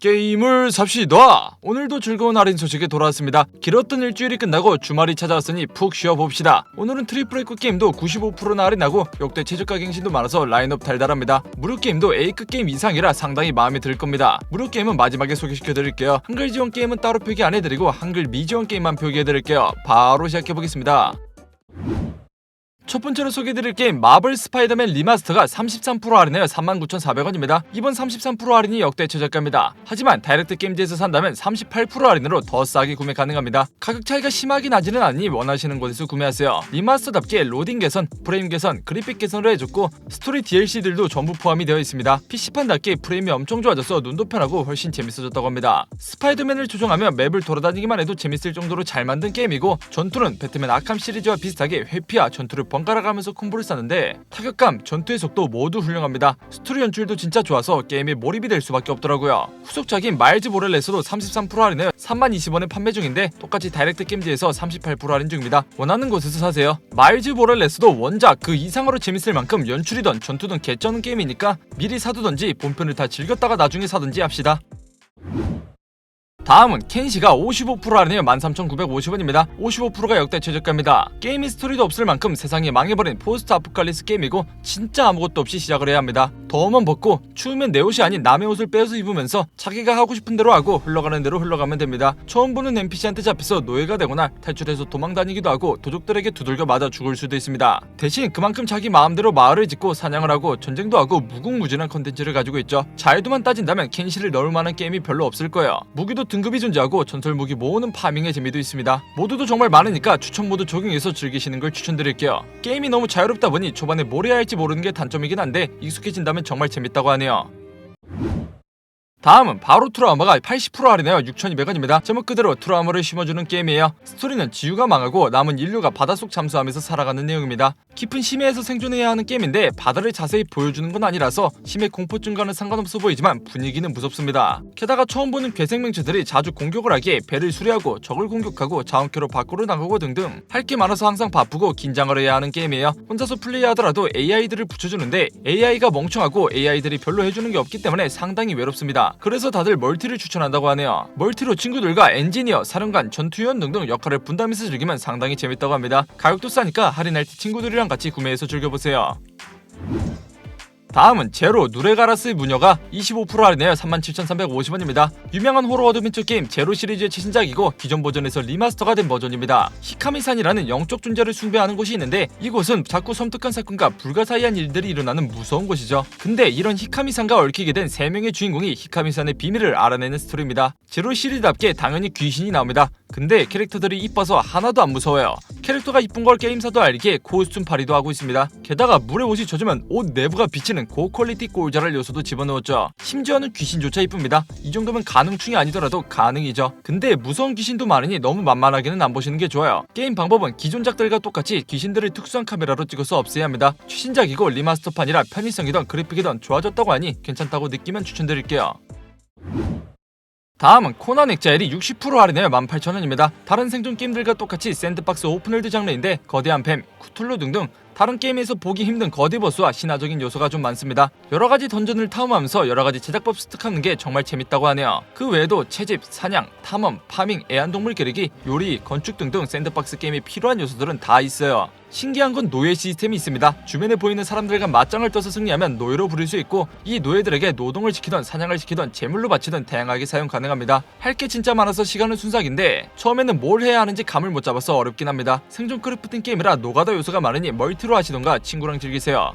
게임을 삽시다. 오늘도 즐거운 할인 소식이 돌아왔습니다. 길었던 일주일이 끝나고 주말이 찾아왔으니 푹 쉬어봅시다. 오늘은 트리플 A급 게임도 95%나 할인하고 역대 최저가 갱신도 많아서 라인업 달달합니다. 무료 게임도 A급 게임 이상이라 상당히 마음에 들 겁니다. 무료 게임은 마지막에 소개시켜드릴게요. 한글 지원 게임은 따로 표기 안 해드리고 한글 미지원 게임만 표기해드릴게요. 바로 시작해보겠습니다. 첫 번째로 소개해드릴 게임 마블 스파이더맨 리마스터가 33% 할인하여 39,400원입니다. 이번 33% 할인이 역대 최저가입니다. 하지만 다이렉트 게임즈에서 산다면 38% 할인으로 더 싸게 구매 가능합니다. 가격 차이가 심하게 나지는 않으니 원하시는 곳에서 구매하세요. 리마스터답게 로딩 개선, 프레임 개선, 그래픽 개선을 해줬고 스토리 DLC들도 전부 포함이 되어 있습니다. PC판답게 프레임이 엄청 좋아져서 눈도 편하고 훨씬 재밌어졌다고 합니다. 스파이더맨을 조종하며 맵을 돌아다니기만 해도 재밌을 정도로 잘 만든 게임이고 전투는 배트맨 아캄 시리즈와 비슷하게 회피와 전투를 번갈아 가면서 콤보를 쌓는데 타격감, 전투의 속도 모두 훌륭합니다. 스토리 연출도 진짜 좋아서 게임에 몰입이 될 수밖에 없더라고요. 후속작인 마일즈 모렐레스도 33% 할인해 3만20원에 판매 중인데 똑같이 다이렉트 게임즈에서 38% 할인 중입니다. 원하는 곳에서 사세요. 마일즈 모렐레스도 원작 그 이상으로 재밌을 만큼 연출이던 전투든 개쩌는 게임이니까 미리 사두던지 본편을 다 즐겼다가 나중에 사든지 합시다. 다음은 켄시가 55% 할인해 13,950원입니다. 55%가 역대 최저가입니다. 게임이 스토리도 없을 만큼 세상이 망해버린 포스트 아포칼리스 게임이고 진짜 아무것도 없이 시작을 해야 합니다. 더우면 벗고 추우면 내 옷이 아닌 남의 옷을 빼서 입으면서 자기가 하고 싶은 대로 하고 흘러가는 대로 흘러가면 됩니다. 처음 보는 NPC한테 잡혀서 노예가 되거나 탈출해서 도망 다니기도 하고 도적들에게 두들겨 맞아 죽을 수도 있습니다. 대신 그만큼 자기 마음대로 마을을 짓고 사냥을 하고 전쟁도 하고 무궁무진한 컨텐츠를 가지고 있죠. 자유도만 따진다면 켄시를 넣을 만한 게임이 별로 없을 거예요. 무기도 등급이 존재하고 전설 무기 모으는 파밍의 재미도 있습니다. 모두도 정말 많으니까 추천 모드 적용해서 즐기시는 걸 추천드릴게요. 게임이 너무 자유롭다 보니 초반에 뭘 해야 할지 모르는 게 단점이긴 한데 익숙해진다면 정말 재밌다고 하네요. 다음은 바로 트라우마가 80% 할인하여 6,200원입니다. 제목 그대로 트라우마를 심어주는 게임이에요. 스토리는 지구가 망하고 남은 인류가 바닷속 잠수하면서 살아가는 내용입니다. 깊은 심해에서 생존해야 하는 게임인데 바다를 자세히 보여주는 건 아니라서 심해 공포증과는 상관없어 보이지만 분위기는 무섭습니다. 게다가 처음 보는 괴생명체들이 자주 공격을 하기에 배를 수리하고 적을 공격하고 자원캐로 밖으로 나가고 등등 할 게 많아서 항상 바쁘고 긴장을 해야 하는 게임이에요. 혼자서 플레이하더라도 AI들을 붙여주는데 AI가 멍청하고 AI들이 별로 해주는 게 없기 때문에 상당히 외롭습니다. 그래서 다들 멀티를 추천한다고 하네요. 멀티로 친구들과 엔지니어, 사령관, 전투위원 등등 역할을 분담해서 즐기면 상당히 재밌다고 합니다. 가격도 싸니까 할인 할 때 친구들이랑 같이 구매해서 즐겨보세요. 다음은 제로 누레가라스의 무녀가 25% 할인하여 37,350원입니다. 유명한 호러 어드벤처 게임 제로 시리즈의 최신작이고 기존 버전에서 리마스터가 된 버전입니다. 히카미산이라는 영적 존재를 숭배하는 곳이 있는데 이곳은 자꾸 섬뜩한 사건과 불가사의한 일들이 일어나는 무서운 곳이죠. 근데 이런 히카미산과 얽히게 된 3명의 주인공이 히카미산의 비밀을 알아내는 스토리입니다. 제로 시리즈답게 당연히 귀신이 나옵니다. 근데 캐릭터들이 이뻐서 하나도 안 무서워요. 캐릭터가 이쁜 걸 게임사도 알기에 코스튬 파리도 하고 있습니다. 게다가 물에 옷이 젖으면 옷 내부가 비치는 고퀄리티 꼴자랄 요소도 집어넣었죠. 심지어는 귀신조차 이쁩니다. 이 정도면 가능충이 아니더라도 가능이죠. 근데 무서운 귀신도 많으니 너무 만만하게는 안 보시는 게 좋아요. 게임 방법은 기존작들과 똑같이 귀신들을 특수한 카메라로 찍어서 없애야 합니다. 최신작이고 리마스터판이라 편의성이던 그래픽이던 좋아졌다고 하니 괜찮다고 느끼면 추천드릴게요. 다음은 코난 엑자일이 60% 할인하여 18,000원입니다. 다른 생존 게임들과 똑같이 샌드박스 오픈월드 장르인데 거대한 뱀, 쿠툴루 등등 다른 게임에서 보기 힘든 거대 보스와 신화적인 요소가 좀 많습니다. 여러 가지 던전을 탐험하면서 여러 가지 제작법 습득하는 게 정말 재밌다고 하네요. 그 외에도 채집, 사냥, 탐험, 파밍, 애완동물 기르기, 요리, 건축 등등 샌드박스 게임에 필요한 요소들은 다 있어요. 신기한 건 노예 시스템이 있습니다. 주변에 보이는 사람들과 맞짱을 떠서 승리하면 노예로 부릴 수 있고 이 노예들에게 노동을 시키던 사냥을 시키던 제물로 바치던 다양하게 사용 가능합니다. 할 게 진짜 많아서 시간은 순삭인데 처음에는 뭘 해야 하는지 감을 못 잡아서 어렵긴 합니다. 생존 크래프팅 게임이라 노가다 요소가 많으니 멀티 로 하시던가 친구랑 즐기세요.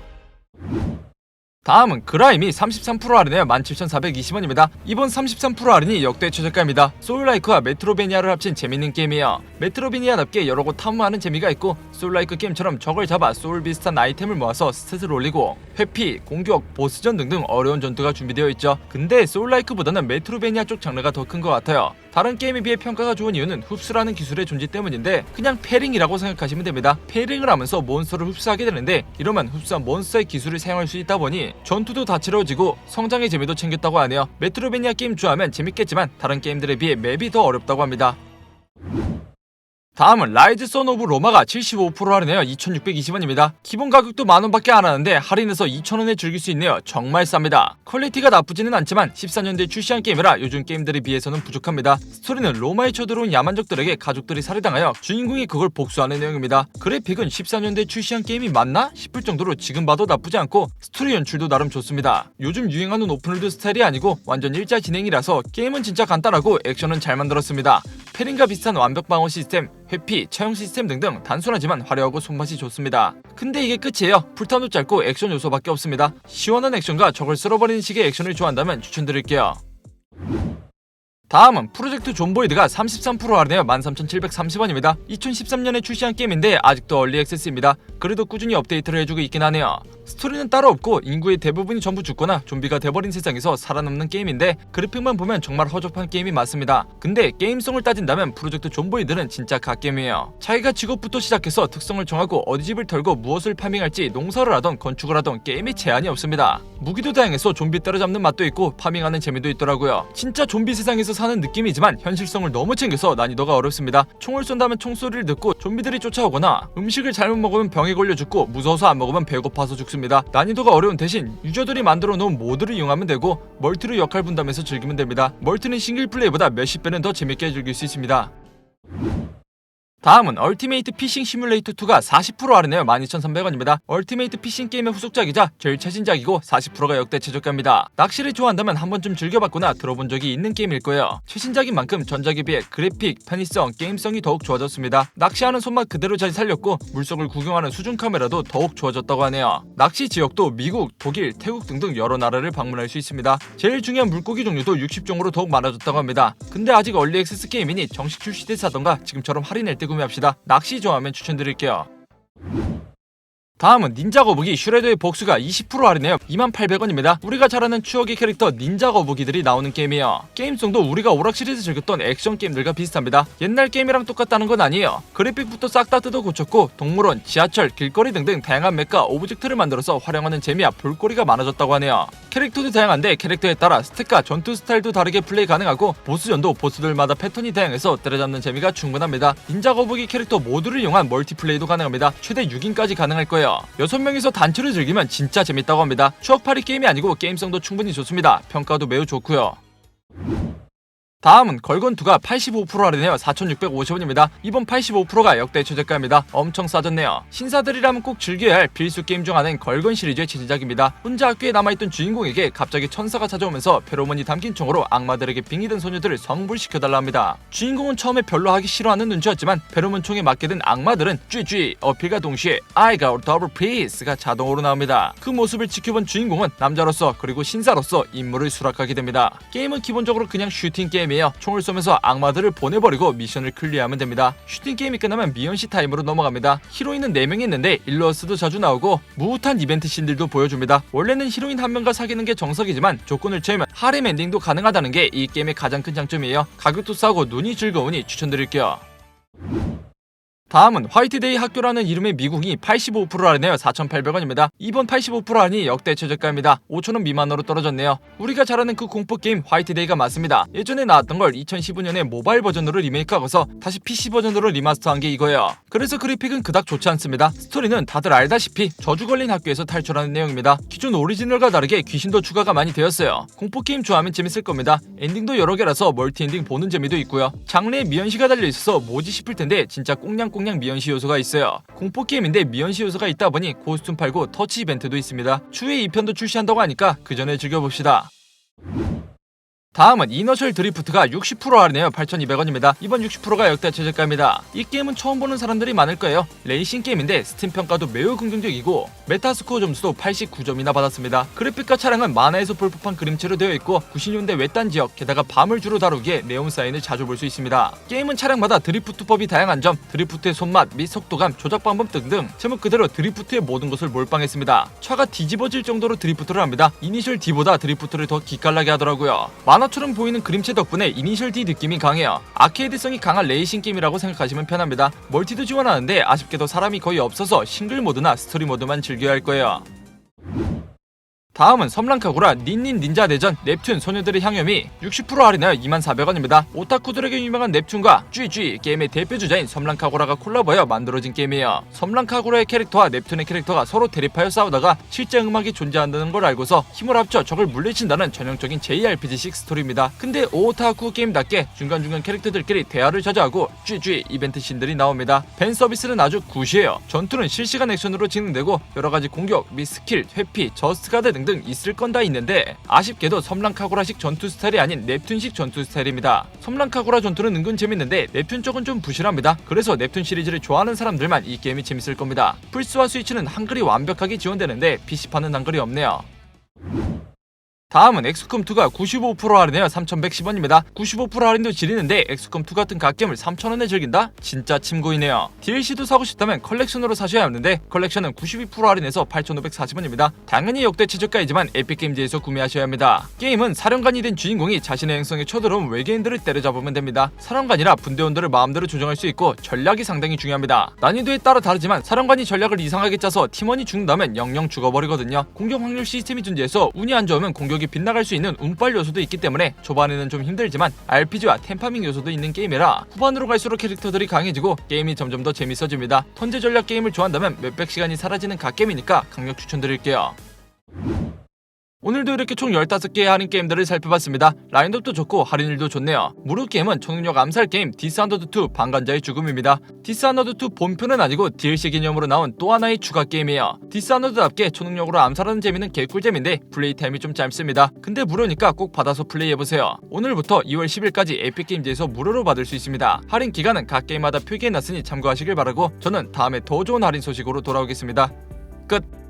다음은 그라임이 33% 할인해 17,420원입니다. 이번 33% 할인이 역대 최저가입니다. 소울라이크와 메트로베니아를 합친 재밌는 게임이에요. 메트로베니아답게 여러 곳 탐험하는 재미가 있고 소울라이크 게임처럼 적을 잡아 소울 비슷한 아이템을 모아서 스탯을 올리고 회피, 공격, 보스전 등등 어려운 전투가 준비되어 있죠. 근데 소울라이크보다는 메트로베니아 쪽 장르가 더 큰 것 같아요. 다른 게임에 비해 평가가 좋은 이유는 흡수라는 기술의 존재 때문인데 그냥 패링이라고 생각하시면 됩니다. 패링을 하면서 몬스터를 흡수하게 되는데 이러면 흡수한 몬스터의 기술을 사용할 수 있다 보니 전투도 다채로워지고 성장의 재미도 챙겼다고 하네요. 메트로베니아 게임 좋아하면 재밌겠지만 다른 게임들에 비해 맵이 더 어렵다고 합니다. 다음은 라이즈 선 오브 로마가 75% 할인해요. 2620원입니다. 기본 가격도 만원밖에 안 하는데 할인해서 2000원에 즐길 수 있네요. 정말 쌉니다. 퀄리티가 나쁘지는 않지만 14년도에 출시한 게임이라 요즘 게임들에 비해서는 부족합니다. 스토리는 로마에 쳐들어온 야만족들에게 가족들이 살해당하여 주인공이 그걸 복수하는 내용입니다. 그래픽은 14년도에 출시한 게임이 맞나 싶을 정도로 지금 봐도 나쁘지 않고 스토리 연출도 나름 좋습니다. 요즘 유행하는 오픈월드 스타일이 아니고 완전 일자 진행이라서 게임은 진짜 간단하고 액션은 잘 만들었습니다 페린과 비슷한 완벽 방어 시스템, 회피, 처형 시스템 등등 단순하지만 화려하고 손맛이 좋습니다. 근데 이게 끝이에요. 풀타임도 짧고 액션 요소밖에 없습니다. 시원한 액션과 적을 쓸어버리는 식의 액션을 좋아한다면 추천드릴게요. 다음은 프로젝트 존보이드가 33% 할인해요 13,730원입니다. 2013년에 출시한 게임인데 아직도 얼리 액세스입니다. 그래도 꾸준히 업데이트를 해주고 있긴 하네요. 스토리는 따로 없고 인구의 대부분이 전부 죽거나 좀비가 돼버린 세상에서 살아남는 게임인데 그래픽만 보면 정말 허접한 게임이 맞습니다. 근데 게임성을 따진다면 프로젝트 존보이드는 진짜 갓게임이에요. 자기가 직업부터 시작해서 특성을 정하고 어디 집을 털고 무엇을 파밍할지 농사를 하던 건축을 하던 게임에 제한이 없습니다. 무기도 다양해서 좀비 따라잡는 맛도 있고 파밍하는 재미도 있더라고요. 진짜 좀비 세상에서 사는 느낌이지만 현실성을 너무 챙겨서 난이도가 어렵습니다. 총을 쏜다면 총소리를 듣고 좀비들이 쫓아오거나 음식을 잘못 먹으면 병에 걸려 죽고 무서워서 안 먹으면 배고파서 죽습니다. 난이도가 어려운 대신 유저들이 만들어 놓은 모드를 이용하면 되고 멀티로 역할 분담해서 즐기면 됩니다. 멀티는 싱글 플레이보다 몇십 배는 더 재밌게 즐길 수 있습니다. 다음은 얼티메이트 피싱 시뮬레이터 2가 40% 할인해요 12,300원입니다. 얼티메이트 피싱 게임의 후속작이자 제일 최신작이고 40%가 역대 최저가입니다. 낚시를 좋아한다면 한 번쯤 즐겨봤거나 들어본 적이 있는 게임일 거예요. 최신작인 만큼 전작에 비해 그래픽, 편의성, 게임성이 더욱 좋아졌습니다. 낚시하는 손맛 그대로 잘 살렸고 물속을 구경하는 수중 카메라도 더욱 좋아졌다고 하네요. 낚시 지역도 미국, 독일, 태국 등등 여러 나라를 방문할 수 있습니다. 제일 중요한 물고기 종류도 60종으로 더욱 많아졌다고 합니다. 근데 아직 얼리 액세스 게임이니 정식 출시 때 사던가 지금처럼 할인할 때 구매합시다. 낚시 좋아하면 추천드릴게요. 다음은 닌자 거북이 슈레더의 복수가 20% 할인해요. 2800원입니다. 우리가 잘 아는 추억의 캐릭터 닌자 거북이들이 나오는 게임이에요. 게임성도 우리가 오락실에서 즐겼던 액션 게임들과 비슷합니다. 옛날 게임이랑 똑같다는 건 아니에요. 그래픽부터 싹 다 뜯어 고쳤고 동물원, 지하철, 길거리 등등 다양한 맵과 오브젝트를 만들어서 활용하는 재미와 볼거리가 많아졌다고 하네요. 캐릭터도 다양한데 캐릭터에 따라 스택과 전투 스타일도 다르게 플레이 가능하고 보스전도 보스들마다 패턴이 다양해서 때려잡는 재미가 충분합니다. 닌자 거북이 캐릭터 모두를 이용한 멀티플레이도 가능합니다. 최대 6인까지 가능할 거예요 6명이서 단체로 즐기면 진짜 재밌다고 합니다. 추억팔이 게임이 아니고 게임성도 충분히 좋습니다. 평가도 매우 좋고요. 다음은 걸건2가 85% 할인해요 4,650원입니다. 이번 85%가 역대 최저가입니다. 엄청 싸졌네요. 신사들이라면 꼭 즐겨야 할 필수 게임 중 하나인 걸건 시리즈의 최신작입니다. 혼자 학교에 남아있던 주인공에게 갑자기 천사가 찾아오면서 페로몬이 담긴 총으로 악마들에게 빙의 든 소녀들을 성불시켜달라 합니다. 주인공은 처음에 별로 하기 싫어하는 눈치였지만 페로몬 총에 맞게 된 악마들은 쥐쥐 어필과 동시에 I got double piece가 자동으로 나옵니다. 그 모습을 지켜본 주인공은 남자로서 그리고 신사로서 임무를 수락하게 됩니다. 게임은 기본적으로 그냥 슈팅 게임 게임이에요. 총을 쏘면서 악마들을 보내버리고 미션을 클리어하면 됩니다. 슈팅 게임이 끝나면 미연시 타임으로 넘어갑니다. 히로인은 4명이 있는데 일러스도 자주 나오고 무흐한 이벤트 씬들도 보여줍니다. 원래는 히로인 한 명과 사귀는 게 정석이지만 조건을 채우면 하렘 엔딩도 가능하다는 게 이 게임의 가장 큰 장점이에요. 가격도 싸고 눈이 즐거우니 추천드릴게요. 다음은 화이트데이 학교라는 이름의 미국이 85% 할인해요 4,800원입니다. 이번 85% 할인이 역대 최저가입니다. 5,000원 미만으로 떨어졌네요. 우리가 잘 아는 그 공포 게임 화이트데이가 맞습니다. 예전에 나왔던 걸 2015년에 모바일 버전으로 리메이크하고서 다시 PC 버전으로 리마스터한 게 이거예요. 그래서 그래픽은 그닥 좋지 않습니다. 스토리는 다들 알다시피 저주 걸린 학교에서 탈출하는 내용입니다. 기존 오리지널과 다르게 귀신도 추가가 많이 되었어요. 공포 게임 좋아하면 재밌을 겁니다. 엔딩도 여러 개라서 멀티 엔딩 보는 재미도 있고요. 장르에 미연시가 달려 있어서 뭐지 싶을 텐데 진짜 꽁냥꽁 꽁냥 미연시 요소가 있어요. 공포 게임인데 미연시 요소가 있다 보니 코스튬 팔고 터치 이벤트도 있습니다. 추후에 2편도 출시한다고 하니까 그 전에 즐겨봅시다. 다음은 이너셜 드리프트가 60% 할인해요 8,200원입니다. 이번 60%가 역대 최저가입니다. 이 게임은 처음 보는 사람들이 많을 거예요. 레이싱 게임인데 스팀 평가도 매우 긍정적이고 메타스코어 점수도 89점이나 받았습니다. 그래픽과 차량은 만화에서 볼 법한 그림체로 되어 있고 90년대 외딴 지역 게다가 밤을 주로 다루기에 네온 사인을 자주 볼 수 있습니다. 게임은 차량마다 드리프트법이 다양한 점, 드리프트의 손맛 및 속도감, 조작 방법 등등 제목 그대로 드리프트의 모든 것을 몰빵했습니다. 차가 뒤집어질 정도로 드리프트를 합니다. 이니셜 D보다 드리프트를 더 기깔나게 하더라고요. 만화처럼 보이는 그림체 덕분에 이니셜 D 느낌이 강해요. 아케이드성이 강한 레이싱 게임이라고 생각하시면 편합니다. 멀티도 지원하는데 아쉽게도 사람이 거의 없어서 싱글 모드나 스토리 모드만 즐겨야 할 거예요. 다음은 섬랑카구라 닌닌 닌자 대전 넵튠 소녀들의 향염이 60% 할인하여 24,000원입니다. 오타쿠들에게 유명한 넵튠과 GG 게임의 대표 주자인 섬랑카구라가 콜라보하여 만들어진 게임이에요. 섬랑카구라의 캐릭터와 넵튠의 캐릭터가 서로 대립하여 싸우다가 실제 음악이 존재한다는 걸 알고서 힘을 합쳐 적을 물리친다는 전형적인 JRPG식 스토리입니다. 근데 오타쿠 게임답게 중간중간 캐릭터들끼리 대화를 자주하고 GG 이벤트 씬들이 나옵니다. 팬 서비스는 아주 굿이에요. 전투는 실시간 액션으로 진행되고 여러가지 공격, 및 스킬, 회피, 저스트가드 등등 있을 건 다 있는데 아쉽게도 섬랑카구라식 전투 스타일이 아닌 넵튠식 전투 스타일입니다. 섬랑카구라 전투는 은근 재밌는데 넵튠 쪽은 좀 부실합니다. 그래서 넵튠 시리즈를 좋아하는 사람들만 이 게임이 재밌을 겁니다. 플스와 스위치는 한글이 완벽하게 지원되는데 PC판은 한글이 없네요. 다음은 엑스컴2가 95% 할인해요 3,110원입니다. 95% 할인도 지리는데 엑스컴2 같은 갓겜을 3,000원에 즐긴다? 진짜 침고이네요. DLC도 사고 싶다면 컬렉션으로 사셔야 하는데 컬렉션은 92% 할인해서 8,540원입니다. 당연히 역대 최저가이지만 에픽게임즈에서 구매하셔야 합니다. 게임은 사령관이 된 주인공이 자신의 행성에 쳐들어온 외계인들을 때려잡으면 됩니다. 사령관이라 분대원들을 마음대로 조정할 수 있고 전략이 상당히 중요합니다. 난이도에 따라 다르지만 사령관이 전략을 이상하게 짜서 팀원이 죽는다면 영영 죽어버리거든요. 공격 확률 시스템이 존재해서 운이 안 좋으면 공격 이 빗나갈 수 있는 운빨 요소도 있기 때문에 초반에는 좀 힘들지만 RPG와 템파밍 요소도 있는 게임이라 후반으로 갈수록 캐릭터들이 강해지고 게임이 점점 더 재밌어집니다. 턴제 전략 게임을 좋아한다면 몇백 시간이 사라지는 갓게임이니까 강력 추천드릴게요. 오늘도 이렇게 총 15개의 할인 게임들을 살펴봤습니다. 라인업도 좋고 할인율도 좋네요. 무료 게임은 초능력 암살 게임 디스안더드2 방관자의 죽음입니다. 디스안더드2 본편은 아니고 DLC 개념으로 나온 또 하나의 추가 게임이에요. 디스안더드답게 초능력으로 암살하는 재미는 개꿀잼인데 플레이 타임이 좀 짧습니다. 근데 무료니까 꼭 받아서 플레이해보세요. 오늘부터 2월 10일까지 에픽게임즈에서 무료로 받을 수 있습니다. 할인 기간은 각 게임마다 표기해놨으니 참고하시길 바라고 저는 다음에 더 좋은 할인 소식으로 돌아오겠습니다. 끝!